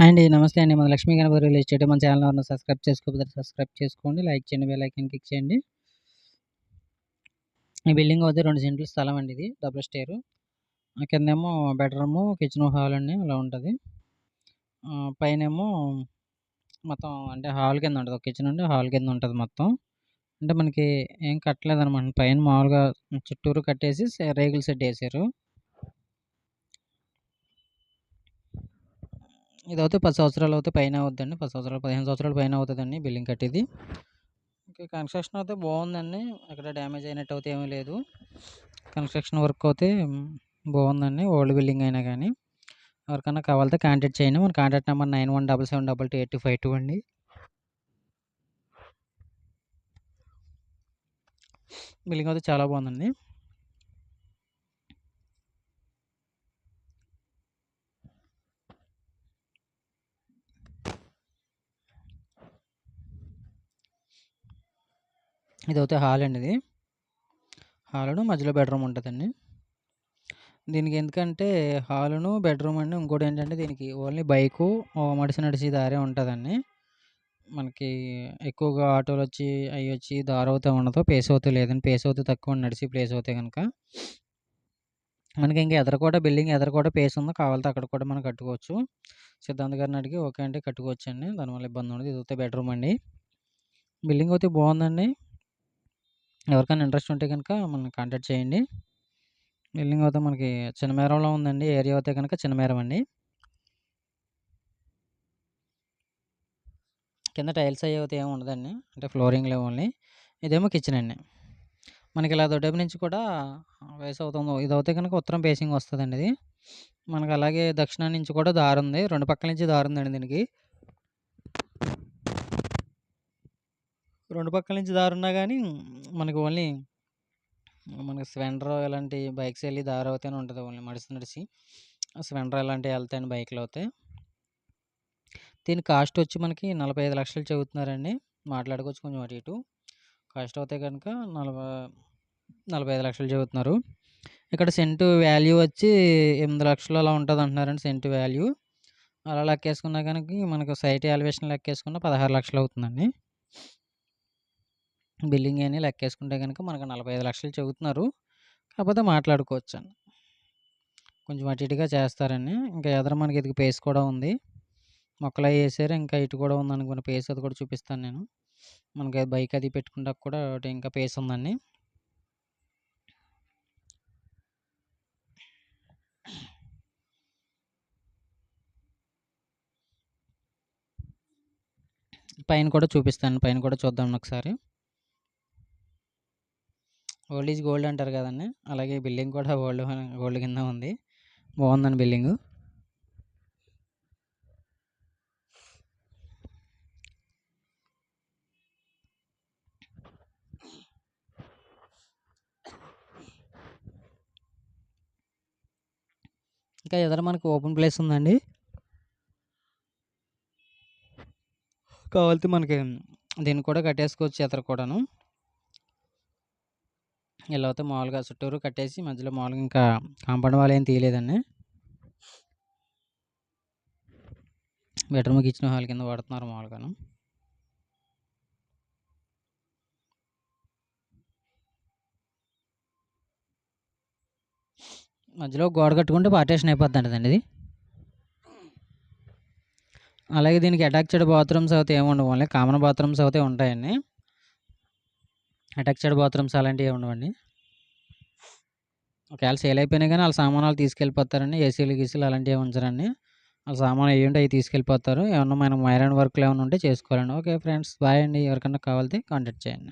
Hi అండి నమస్తే అండి. మన లక్ష్మీ గణపతి రియల్ ఎస్టేట్ మన ఛానల్ ఉన్న సబ్స్క్రైబ్ చేసుకోకపోతే సబ్స్క్రైబ్ చేసుకోండి లైక్ చేయండి బెల్ ఐకన్ క్లిక్ చేయండి. ఈ బిల్డింగ్ అయితే రెండు సెంట్ల స్థలం అండి ఇది డబుల్ స్టేర్. కిందేమో బెడ్రూమ్ కిచెన్ హాల్ అండి అలా ఉంటుంది. పైన ఏమో మొత్తం అంటే హాల్ కింద ఉంటుంది. ఒక కిచెన్ ఉండి హాల్ కింద ఉంటుంది మొత్తం. అంటే మనకి ఏం కట్టలేదు అనమాట పైన మామూలుగా చుట్టూరు కట్టేసి రేగులు సెట్ వేసారు. ఇది అయితే పది సంవత్సరాలు అయితే పైన అవుతుందండి పది సంవత్సరాలు పదిహేను సంవత్సరాలు పైన అవుతుందండి బిల్డింగ్ కట్టేది. ఓకే కన్స్ట్రక్షన్ అయితే బాగుందండి. అక్కడ డ్యామేజ్ అయినట్టు అయితే ఏమీ లేదు. కన్స్ట్రక్షన్ వర్క్ అయితే బాగుందండి. ఓల్డ్ బిల్డింగ్ అయినా కానీ. ఎవరికైనా కావాలితే కాంటాక్ట్ చేయండి. మన contact number nine one double seven double two eight five two అండి. బిల్డింగ్ అయితే చాలా బాగుందండి. ఇది అయితే హాల్ అండి ఇది. హాలును మధ్యలో బెడ్రూమ్ ఉంటుందండి. దీనికి ఎందుకంటే హాలును బెడ్రూమ్ అండి ఇంకోటి ఏంటంటే దీనికి ఓన్లీ బైకు మడిసి నడిచి దారే ఉంటుందండి. మనకి ఎక్కువగా ఆటోలు వచ్చి అవి వచ్చి దారి అవుతూ ఉండదు పేస్ అవుతూ లేదండి. పేస్ అవుతూ తక్కువ నడిచి ప్లేస్ అవుతాయి కనుక మనకి ఇంకా ఎదర కూడా బిల్డింగ్ ఎదర కూడా పేస్ ఉందో కావాలతో అక్కడ కూడా మనం కట్టుకోవచ్చు. సిద్ధాంత్ గారిని అడిగి ఓకే అంటే కట్టుకోవచ్చు అండి దానివల్ల ఇబ్బంది ఉండదు. ఇది బెడ్రూమ్ అండి. బిల్డింగ్ అయితే బాగుందండి. ఎవరికైనా ఇంట్రెస్ట్ ఉంటే కనుక మనల్ని కాంటాక్ట్ చేయండి. బిల్డింగ్ అయితే మనకి చిన్నమేరంలో ఉందండి. ఏరియా అయితే కనుక చిన్నమేరం అండి. కింద టైల్స్ అయ్యి అయితే ఏమి ఉండదండి. అంటే ఫ్లోరింగ్లే ఓన్లీ. ఇదేమో కిచెన్ అండి. మనకి ఇలా దొడ్డపు నుంచి కూడా వేసి అవుతుంది ఇది అయితే కనుక ఉత్తరం ఫేసింగ్ వస్తుందండి ఇది. మనకి అలాగే దక్షిణం నుంచి కూడా దారి ఉంది. రెండు పక్కల నుంచి దారి ఉందండి దీనికి. రెండు పక్కల నుంచి దారి ఉన్నా కానీ మనకి ఓన్లీ మనకి స్వెండర్ ఇలాంటి బైక్స్ వెళ్ళి దారి అవుతూనే ఉంటుంది. ఓన్లీ మడిసి నడిచి స్వెండర్ ఇలాంటివి వెళ్తాయండి బైక్లు అవుతాయి. దీని కాస్ట్ వచ్చి మనకి నలభై ఐదు లక్షలు చెబుతున్నారండి. మాట్లాడుకోవచ్చు కొంచెం అటు ఇటు. కాస్ట్ అవుతాయి కనుక నలభై నలభై ఐదు లక్షలు చెబుతున్నారు. ఇక్కడ సెంటు వాల్యూ వచ్చి ఎనిమిది లక్షలు అలా ఉంటుంది అంటున్నారండి సెంటు వాల్యూ. అలా లెక్కేసుకున్నా కనుక మనకు సైట్ ఎలివేషన్ లెక్కేసుకున్న పదహారు లక్షలు అవుతుందండి. బిల్లింగ్ అని లెక్కేసుకుంటే కనుక మనకు నలభై ఐదు లక్షలు చెబుతున్నారు. కాకపోతే మాట్లాడుకోవచ్చు అండి కొంచెం అటు ఇటుగా చేస్తారండి ఇంకా ఎదురు మనకి ఇది పేస్ కూడా ఉంది. మొక్కలు అవి వేసారు. ఇంకా ఇటు కూడా ఉంది అనుకున్న పేస్ అది కూడా చూపిస్తాను నేను. మనకి బైక్ అది పెట్టుకుంటా కూడా ఒకటి ఇంకా పేస్ ఉందండి. పైన కూడా చూపిస్తాను. పైన కూడా చూద్దాం ఒకసారి. ఓల్డ్ ఈజ్ గోల్డ్ అంటారు కదండి. అలాగే బిల్డింగ్ కూడా ఓల్డ్ గోల్డ్ కింద ఉంది. బాగుందండి బిల్డింగ్. ఇంకా ఎదురు మనకి ఓపెన్ ప్లేస్ ఉందండి? కావాలితే మనకి దీన్ని కూడా కట్టేసుకోవచ్చు ఎదురు కూడాను. ఇలా అయితే మామూలుగా చుట్టూరు కట్టేసి మధ్యలో మామూలుగా ఇంకా కాంపౌండ్ వాళ్ళు ఏం తీయలేదండి. బెడ్రూమ్కి ఇచ్చిన హాల్ కింద వాడుతున్నారు మామూలుగాను. మధ్యలో గోడ కట్టుకుంటే పార్టేషన్ అయిపోద్ది అండి ఇది. అలాగే దీనికి అటాచ్డ్ బాత్రూమ్స్ అయితే ఏమి ఉండవు. ఓన్లీ కామన్ బాత్రూమ్స్ అయితే ఉంటాయండి. అటాచ్డ్ బాత్రూమ్స్ అలాంటివి ఉండవండి. ఒకవేళ సేల్ అయిపోయినా కానీ వాళ్ళ సామానాలు తీసుకెళ్ళిపోతారండి. ఏసీలు గీసీలు అలాంటివి ఉంచరండి. వాళ్ళ సామాన్ ఏమి ఉంటే అవి తీసుకెళ్ళిపోతారు. ఏమన్నా మనం ఐరన్ వర్క్లు ఏమైనా ఉంటే చేసుకోవాలండి. ఓకే ఫ్రెండ్స్ బాయ్ అండి. ఎవరికన్నా కావాలితే కాంటాక్ట్ చేయండి.